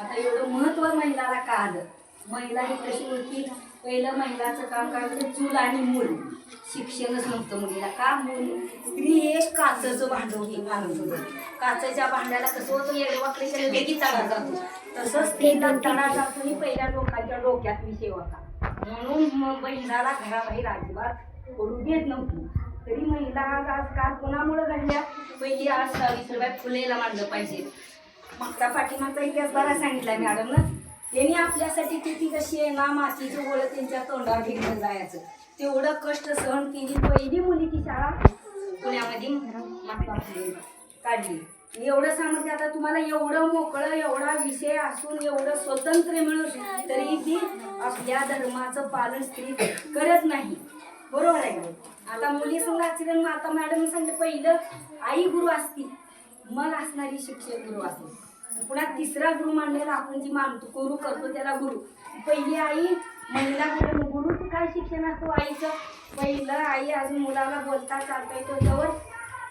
आता एवढं महत्त्व महिलाला का आलं? महिला ही कशी होती? पहिलं महिलाचं काम करायचं चूल आणि मूल. शिक्षणच नव्हतं मुलीला. का मूल? स्त्री हे काचचं भांडव हे आणत होतं. काचेच्या भांड्याला कसं होतं? येडवाकडे केलं लगेच चढा जातो. तसंच ते चढा जातो ही पहिल्या लोकांच्या डोक्यात विषय होता म्हणून मग महिलाला घराबाहेर अजिबात पडू देत नव्हती. तरी महिला आज आजकाल कोणामुळे घडल्या? पहिली आज सावित्रीबाई फुलेला मानलं पाहिजे. मागचा पाठीमागचा इतिहास बरा सांगितला मॅडमनं. त्यांनी आपल्यासाठी किती कशी आहे ना मातीची गोळं त्यांच्या तोंडावर घेऊन जायचं. तेवढं कष्ट सहन केली. पहिली मुलीची शाळा पुण्यामध्ये काढली. एवढं सामर्थ्य आता तुम्हाला एवढं मोकळं एवढा विषय असून एवढं स्वतंत्र मिळून तरी ती आपल्या धर्माचं पालन स्त्री करत नाही. बरोबर आहे आता मुली समजा ऍक्सिडेंट आता मॅडम सांगितलं पहिलं आई गुरु असती. मग असणारी शिक्षक गुरु असते. पुन्हा तिसरा गुरु मानलेला आपण जी मानतो गुरु करतो त्याला गुरु. पहिली आई महिला गुरु गुरुचं काय शिक्षण असतो आईचं? पहिलं आई अजून मुलाला बोलता चालता येतो जवळ.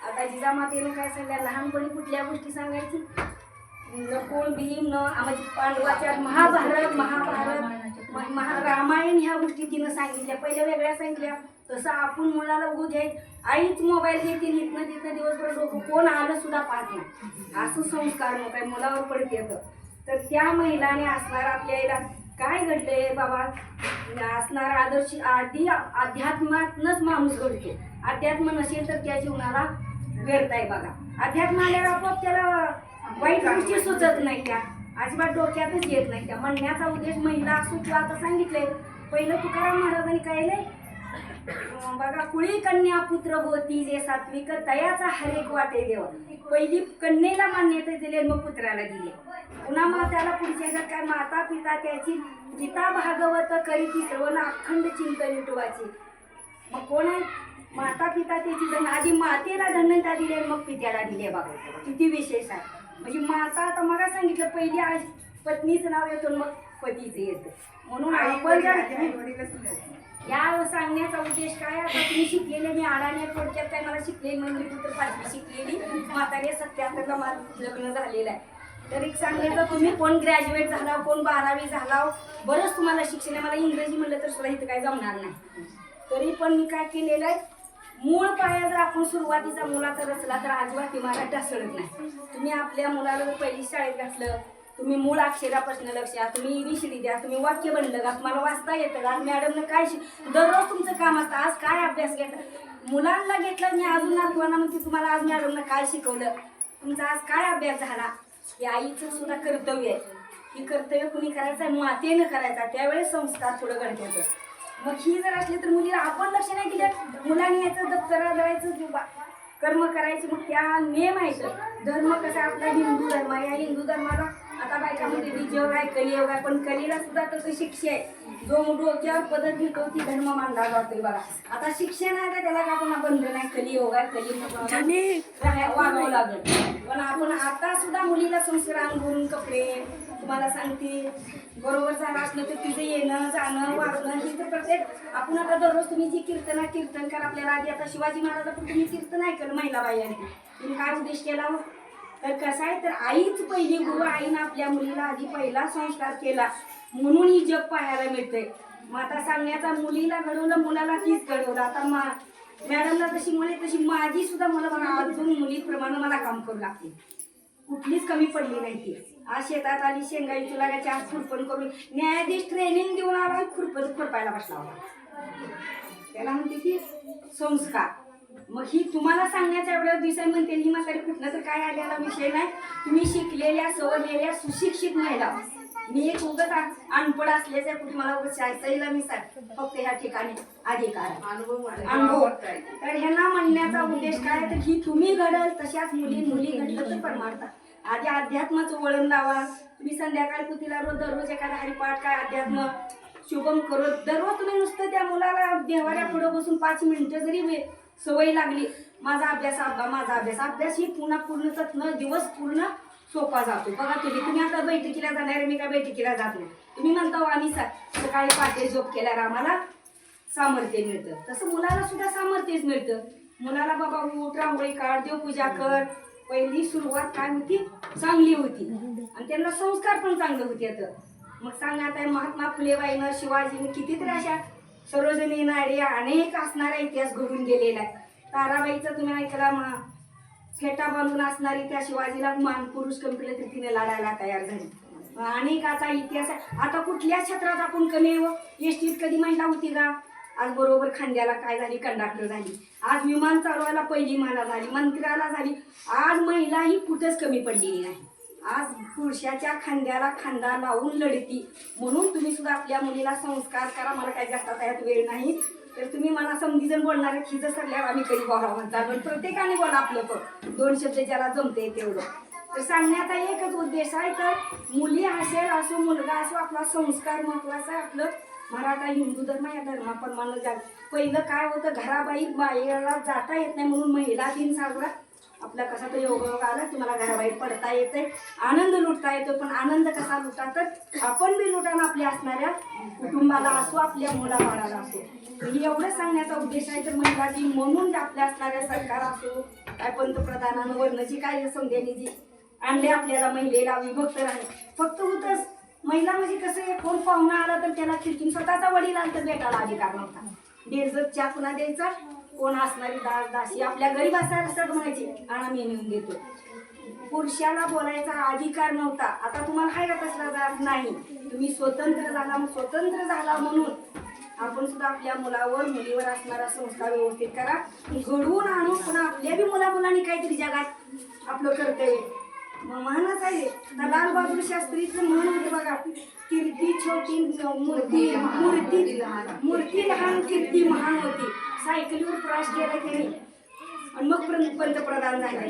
आता जिजामातेनं काय सांगितलं लहानपणी कुठल्या गोष्टी सांगायची? न कोण भीम न म्हणजे पांडवाच्या महाभारत महाभारत महा रामायण ह्या गोष्टी तिनं सांगितल्या. पहिल्या वेगळ्या सांगितल्या. तसं आपण मुलाला उगू घ्यायच आईच मोबाईल घेतील इथनं तिथनं दिवसभर डोकं. कोण आलं सुद्धा पाहत नाही. असं संस्कार मग काय मुलावर पडत येतं. तर त्या महिलाने असणार आपल्या आईला काय घडलंय बाबा? असणार आदर्श आधी अध्यात्मातनंच माणूस घडतो. अध्यात्म नसेल तर त्या जीवनाला व्यर्थ आहे बघा. अध्यात्म आल्यावर आपोआप त्याला वाईट गोष्टी सुचत नाही त्या. अजिबात डोक्यातच येत नाही त्या. म्हणण्याचा उद्देश महिला असू किंवा आता सांगितलंय पहिलं तुकाराम महाराजांनी काय नाही बघा कुळी कन्या पुत्र होती जे सात्विक तयाचा हरेक वाटे देव. पहिली कन्येला मान्यता दिली मग पुत्राला दिली. पुन्हा मग त्याला पुढच्या ह्याच्यात काय माता पिता त्याची गीता भागवत करीती सर्वांना अखंड चिंतन युटवाची मग कोण आहे? माता पिता त्याची धन आधी मातेला धन्यता दिली मग पित्याला दिले बघा. किती विशेष आहे. म्हणजे माता आता मला सांगितलं पहिली आज पत्नीचं नाव येतं मग पतीचं येतं. म्हणून आपण जर या सांगण्याचा उद्देश काय? आता तुम्ही शिकलेले मी आडाने थोडक्यात काय मला शिकले म्हणजे पुत्र पाचवी शिकलेली. म्हातारे सत्याहत्तरला माझं लग्न झालेलं आहे. तर एक सांगायचं तुम्ही कोण ग्रॅज्युएट झाला कोण बारावी झाला बरंच तुम्हाला शिक्षण आहे. मला इंग्रजी म्हणलं तर सुद्धा इथं काय जमणार नाही. तरी पण मी काय केलेलं आहे? मूळ पाया जर आपण सुरुवातीचा मुलाचा रचला तर अजिबात ती मला ढासळत नाही. तुम्ही आपल्या मुलाला पहिली शाळेत घातलं तुम्ही मूळ अक्षरापासून लक्ष द्या तुम्ही विषयी द्या तुम्ही वाक्य बनलं का तुम्हाला वाचता येतं का? मॅडमनं काय शिक दररोज तुमचं काम असतं आज काय अभ्यास घेतला? मुलांना घेतलं मी अजून नातवाना म्हणते तुम्हाला आज मॅडमनं काय शिकवलं? तुमचा आज काय अभ्यास झाला? हे आईचं सुद्धा कर्तव्य आहे. ही कर्तव्य कुणी करायचं आहे? मातेनं करायचा त्यावेळेस संस्कार थोडं घडण्याचं मग ही जर असली तर मुलीला आपण लक्ष नाही दिलं. मुलांनी याचं दप्तरा द्यायचं किंवा कर्म करायचे मग त्या नियम आहेत. धर्म कसा आपला हिंदू धर्म या हिंदू धर्माला आता बायका म्हणते जग आहे कलियोग आहे. पण कलीला सुद्धा तसं शिक्षा आहे. जो डोक्यावर पद्धत घेतो ती धर्म मानला जातोय बघा. आता शिक्षण आहे का त्याला का आपण बंधन आहे कलियोग आहे कली वागावं लागेल. पण आपण आता सुद्धा मुलीला संस्कार अंगून कपडे तुम्हाला सांगते बरोबर झालं असलं तर तिचं येणं जाणं वागणं ही तर प्रत्येक आपण आता दररोज तुम्ही जी कीर्तन कीर्तनकार आपल्याला आधी आता शिवाजी महाराज पण तुम्ही कीर्तन ऐकलं महिला बाईने तुम्ही काय उद्देश केला हो? तर कसं आहे तर आईच पहिली गुरु आईनं आपल्या मुलीला आधी पहिला संस्कार केला. म्हणून ही जग पाहायला मिळते मग आता सांगण्याचा मुलीला घडवलं मुलाला तीच घडवलं. आता मा मॅडमला तशी मुले तशी माझी सुद्धा मला मला अजून मुलीप्रमाणे मला काम करू लागते कुठलीच कमी पडली नाही ती. आज शेतात आली शेंगाई तुला काय चार खुरपण करून न्यायाधीश ट्रेनिंग देऊन आला खुरपण खुरपायला बसला होता. त्याला म्हणते की संस्कार. मग ही तुम्हाला सांगण्याच्या एवढ्या दिवसांनी म्हणते ही म्हातारी कुठनं तर काय आलेला विषय नाही. तुम्ही शिकलेल्या सवरलेल्या सुशिक्षित महिला. मी एक उगत अनपड असल्याच्या कुठे मला उगत शाळेला मी सांग फक्त ह्या ठिकाणी अधिकार. अनुभव तर ह्यांना म्हणण्याचा उद्देश काय? तर ही तुम्ही घडल तशाच मुली मुली घडलं तर परमाडतात आधी अध्यात्माचं वळण लावा. तुम्ही संध्याकाळी पुतीला रोज दररोज एखादा हरिपाठ काय अध्यात्म शुभम करत दररोज तुम्ही नुसतं त्या मुलाला देवाऱ्या पुढे बसून पाच मिनिटं जरी सवय लागली. माझा अभ्यास अभ्यास माझा अभ्यास अभ्यास ही पुन्हा पूर्ण न दिवस पूर्ण सोपा जातो. बघा तुम्ही तुम्ही आता बैठकीला जाणार मी काय बैठकीला जात नाही. तुम्ही म्हणता हो, आम्ही सकाळी पाटे झोप केल्यावर आम्हाला सामर्थ्य मिळतं. तसं मुलाला सुद्धा सामर्थ्यच मिळतं. मुलाला बाबा उठ रांगोळी काढ देवपूजा कर. पहिली सुरुवात काय होती? चांगली होती. आणि त्यांना संस्कार पण चांगले होते आता. मग सांगण्यात आहे महात्मा फुलेबाईनं शिवाजीनं कितीतरी अशा सरोजनी नारे अनेक असणारा इतिहास घडून गेलेला आहे. ताराबाईचा तुम्ही ऐकला मग फेटा बांधून असणारी त्या शिवाजीला मान पुरुष कमी तर तिने लढायला तयार झाली. अनेकाचा इतिहास आहे. आता कुठल्या क्षेत्रात आपण कमी व? एसटीत कधी महिला होती का? आज बरोबर खांद्याला काय झाली? कंडक्टर झाली. आज विमान चालवायला पहिली माला झाली मंत्र्याला झाली. आज महिला ही कुठंच कमी पडलेली नाही. आज पुरुषाच्या खांद्याला खांदा लावून लढती. म्हणून तुम्ही सुद्धा आपल्या मुलीला संस्कार करा. मला काही जास्त त्यात वेळ नाही. तर तुम्ही मला समधीजण बोलणार की जर सरल्यावर आम्ही कधी बोला म्हणता पण प्रत्येकाने बोला आपलं पण दोन शब्द ज्याला जमते तेवढं. तर सांगण्याचा एकच उद्देश आहे तर मुली असेल असो मुलगा असो आपला संस्कार महत्त्वाचा आहे आपलं. मराठा हिंदू धर्म या धर्माप्रमाणे जा पहिलं काय होतं घराबाई बाहेरला जाता येत नाही म्हणून महिला दिन साजरा आपला कसा तो योग आला तुम्हाला घराबाहेर पडता येते आनंद लुटता येतो पण आनंद कसा लुटा तर आपण बी लुटाना आपल्या असणाऱ्या कुटुंबाला असो आपल्या मुलाबाळाला असो. मी एवढं सांगण्याचा उद्देश आहे तर महिला म्हणून आपल्या असणाऱ्या सरकार असो काय पंतप्रधानानं वर्णची काय संध्यानी जी आणले आपल्याला महिलेला विभक्त राहणे. फक्त होतच महिला म्हणजे कसं आहे कोण पाहुणा आला तर त्याला खिडकीन स्वतःचा वडील आला तर भेटायला अधिकार नव्हता. डेझर्ट चहा पुन्हा द्यायचा? कोण असणारी दास दासी आपल्या गरीब असायला सगळं म्हणायची आणा मी नेऊन देतो. पुरुषाला बोलायचा अधिकार नव्हता. आता तुम्हाला हाय का कसला जात नाही. तुम्ही स्वतंत्र झाला मग स्वतंत्र झाला म्हणून आपण सुद्धा आपल्या मुलावर मुलीवर असणारा संस्था व्यवस्थित करा. घडवून आणून पुन्हा आपल्या बी मुला मुलांनी काहीतरी जगात आपलं कर्तव्य मग महानच आहे तर लाल बहादूर शास्त्रीचं म्हण होते बघा कीर्ती छोटी मूर्ती मूर्ती मूर्ती लहान कीर्ती महान होती. सायकलीवर प्रवास केला त्यांनी आणि मग पंतप्रधान झाले.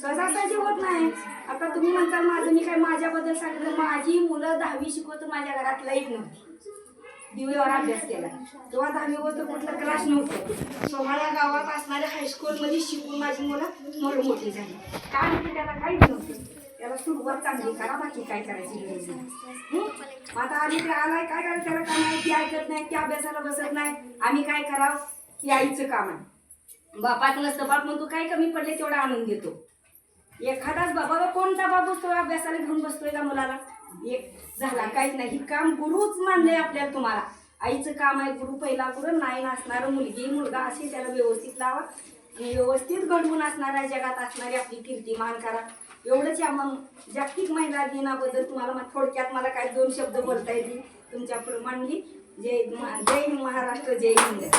सहजासहजी होत नाही. आता तुम्ही म्हणताल माझं मी काय माझ्याबद्दल सांगितलं माझी मुलं दहावी शिकवत माझ्या घरात लाइट नव्हती. दिवेवर अभ्यास केला. तेव्हा दहावी होतं कुठलं क्लास नव्हतं. सोमाला गावात असणाऱ्या हायस्कूलमध्ये शिकून माझी मुलं मोठ मोठी झाली. काय म्हणते त्याला काहीच नव्हतं. त्याला सुरुवात चांगली करा बाकी काय करायची आता आम्ही आलाय काय करायचं? त्याला काय नाही ऐकत नाही ती अभ्यासाला बसत नाही. आम्ही काय करावं? ही आईचं काम आहे. बापाचं नसतं बाप म्हणतो काय कमी पडले तेवढा आणून देतो एखादाच बाबा कोणता बाप बसतो? अभ्यासाला घेऊन बसतोय का मुलाला? एक झाला. काहीच नाही. ही काम गुरुच मानलंय आपल्याला तुम्हाला. आईचं काम आहे गुरु पहिला गुरु नाही नसणारं मुलगी मुलगा असे त्याला व्यवस्थित लावा. व्यवस्थित घडवून असणाऱ्या जगात असणारी आपली कीर्तिमान करा. एवढंच या मग जागतिक महिला दिनाबद्दल तुम्हाला मग थोडक्यात मला काही दोन शब्द बोलता येतील. तुमच्यापुढे मांडली. जय जय महाराष्ट्र जय हिंद.